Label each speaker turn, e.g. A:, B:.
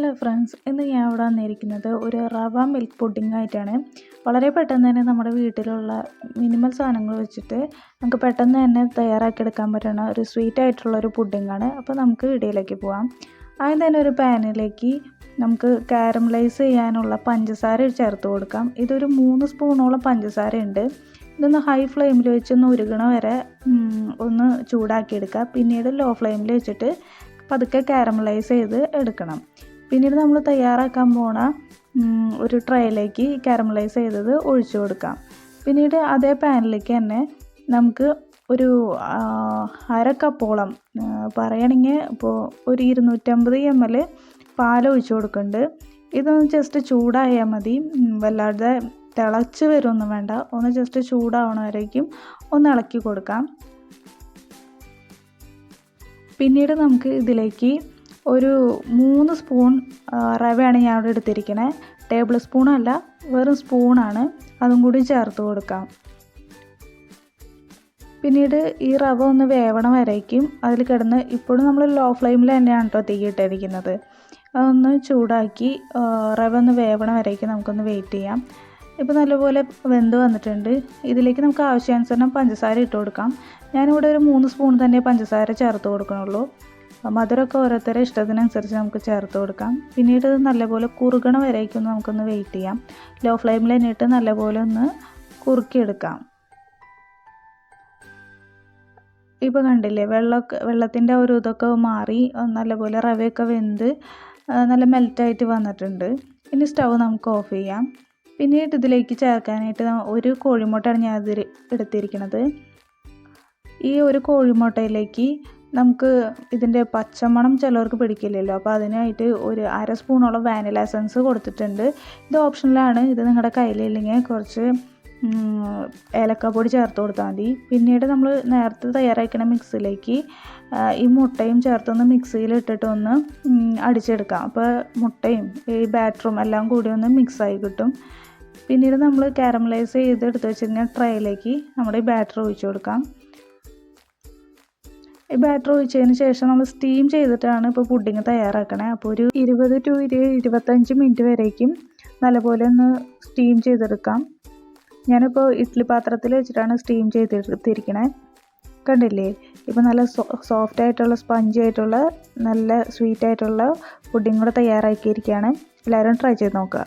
A: Hello friends ഇന്ന് ഞാൻ ഇവിടെ വന്നിരിക്കുന്നത് ഒരു റവ മിൽക്ക് പുഡിംഗ് ആയിട്ടാണ്. വളരെ പെട്ടെന്ന് തന്നെ നമ്മുടെ വീട്ടിലുള്ള മിനിമൽ സാധനങ്ങൾ വെച്ചിട്ട് നമുക്ക് പെട്ടെന്ന് തന്നെ തയ്യാറാക്കിയെടുക്കാൻ പറ്റുന്ന ഒരു സ്വീറ്റ് ആയിട്ടുള്ള ഒരു പുഡിംഗാണ് അപ്പോൾ നമുക്ക് വീഡിയോയിലേക്ക് പോവാം. ആദ്യം തന്നെ ഒരു പാനിലേക്ക് നമുക്ക് കാരമലൈസ് ചെയ്യാനുള്ള പഞ്ചസാര ചേർത്ത് കൊടുക്കാം. ഇതൊരു മൂന്ന് സ്പൂണോളം പഞ്ചസാര ഉണ്ട്. ഇതൊന്ന് ഹൈ ഫ്ലെയിമിൽ വെച്ചൊന്ന് ഉരുകണ വരെ ഒന്ന് ചൂടാക്കിയെടുക്കുക. പിന്നീട് ലോ ഫ്ലെയിമിൽ വെച്ചിട്ട് പതുക്കെ കാരമലൈസ് ചെയ്ത് എടുക്കണം. പിന്നീട് നമ്മൾ തയ്യാറാക്കാൻ പോണ ഒരു ട്രേയിലേക്ക് കാരമലൈസ് ചെയ്തത് ഒഴിച്ചു കൊടുക്കാം. പിന്നീട് അതേ പാനിലേക്ക് തന്നെ നമുക്ക് ഒരു അര കപ്പോളം പറയുകയാണെങ്കിൽ ഇപ്പോൾ ഒരു ഇരുന്നൂറ്റമ്പത് എം എൽ പാൽ ഒഴിച്ചു കൊടുക്കുന്നുണ്ട്. ഇതൊന്ന് ജസ്റ്റ് ചൂടായാൽ മതി. വല്ലാതെ തിളച്ച് വരുമൊന്നും വേണ്ട. ഒന്ന് ജസ്റ്റ് ചൂടാവണവരേക്കും ഒന്ന് ഇളക്കി കൊടുക്കാം. പിന്നീട് നമുക്ക് ഇതിലേക്ക് ഒരു മൂന്ന് സ്പൂൺ റവയാണ് ഞാൻ അവിടെ എടുത്തിരിക്കണേ. ടേബിൾ സ്പൂണല്ല വെറും സ്പൂണാണ് അതും കൂടി ചേർത്ത് കൊടുക്കാം. പിന്നീട് ഈ റവ ഒന്ന് വേവണം വരയ്ക്കും അതിൽ കിടന്ന് ഇപ്പോഴും നമ്മൾ ലോ ഫ്ലെയിമിൽ തന്നെയാണ് കേട്ടോ തീയിട്ടിരിക്കുന്നത് അതൊന്ന് ചൂടാക്കി റവ ഒന്ന് വേവണം വരയ്ക്കും നമുക്കൊന്ന് വെയിറ്റ് ചെയ്യാം. ഇപ്പോൾ നല്ലപോലെ വെന്ത് വന്നിട്ടുണ്ട്. ഇതിലേക്ക് നമുക്ക് ആവശ്യാനുസരണം പഞ്ചസാര ഇട്ട് കൊടുക്കാം. ഞാനിവിടെ ഒരു മൂന്ന് സ്പൂൺ തന്നെ പഞ്ചസാര ചേർത്ത് കൊടുക്കണുള്ളൂ. മധുരമൊക്കെ ഓരോരുത്തരുടെ ഇഷ്ടത്തിനനുസരിച്ച് നമുക്ക് ചേർത്ത് കൊടുക്കാം. പിന്നീട് ഇത് നല്ലപോലെ കുറുകണ വരേക്കൊന്ന് നമുക്കൊന്ന് വെയിറ്റ് ചെയ്യാം. ലോ ഫ്ലെയിമിൽ തന്നെയിട്ട് നല്ലപോലെ ഒന്ന് കുറുക്കിയെടുക്കാം. ഇപ്പോൾ കണ്ടില്ലേ വെള്ളമൊക്കെ വെള്ളത്തിന്റെ ഒരു ഇതൊക്കെ മാറി നല്ലപോലെ റവയൊക്കെ വെന്ത് നല്ല മെൽറ്റായിട്ട് വന്നിട്ടുണ്ട്. ഇനി സ്റ്റവ് നമുക്ക് ഓഫ് ചെയ്യാം. പിന്നീട് ഇതിലേക്ക് ചേർക്കാനായിട്ട് ഒരു കോഴിമുട്ടയാണ് ഞാൻ ഇതിൽ എടുത്തിരിക്കുന്നത്. ഈ ഒരു കോഴിമുട്ടയിലേക്ക് നമുക്ക് ഇതിന്റെ പച്ചമണം ചിലവർക്ക് പിടിക്കില്ലല്ലോ. അപ്പോൾ അതിനായിട്ട് ഒരു അര സ്പൂണോളം വാനില എസൻസ് കൊടുത്തിട്ടുണ്ട്. ഇത് ഓപ്ഷനിലാണ്. ഇത് നിങ്ങളുടെ കയ്യിലില്ലെങ്കിൽ കുറച്ച് ഏലക്കാപ്പൊടി ചേർത്ത് കൊടുത്താൽ മതി. പിന്നീട് നമ്മൾ നേരത്തെ തയ്യാറാക്കുന്ന മിക്സിയിലേക്ക് ഈ മുട്ടയും ചേർത്തൊന്ന് മിക്സിയിൽ ഇട്ടിട്ട് ഒന്ന് അടിച്ചെടുക്കാം. അപ്പോൾ മുട്ടയും ഈ ബാറ്ററും എല്ലാം കൂടി ഒന്ന് മിക്സായി കിട്ടും. പിന്നീട് നമ്മൾ കാരമലൈസ് ചെയ്ത് എടുത്ത് വെച്ചിരുന്ന ട്രേയിലേക്ക് നമ്മുടെ ഈ ബാറ്റർ ഒഴിച്ചു കൊടുക്കാം. ഈ ബാറ്റർ ഒഴിച്ചതിന് ശേഷം നമ്മൾ സ്റ്റീം ചെയ്തിട്ടാണ് ഇപ്പോൾ പുഡിങ് തയ്യാറാക്കണേ. അപ്പോൾ ഒരു ഇരുപത് ടു ഇരുപത് ഇരുപത്തഞ്ച് മിനിറ്റ് വരേക്കും നല്ലപോലെ ഒന്ന് സ്റ്റീം ചെയ്തെടുക്കാം. ഞാനിപ്പോൾ ഇഡ്ഡലി പാത്രത്തിൽ വെച്ചിട്ടാണ് സ്റ്റീം ചെയ്തെടുത്തിരിക്കണേ. കണ്ടില്ലേ? ഇപ്പോൾ നല്ല സോഫ്റ്റ് ആയിട്ടുള്ള സ്പഞ്ച് ആയിട്ടുള്ള നല്ല സ്വീറ്റ് ആയിട്ടുള്ള പുഡിങ് കൂടെ തയ്യാറാക്കിയിരിക്കുകയാണ് എല്ലാവരും ട്രൈ ചെയ്ത് നോക്കുക.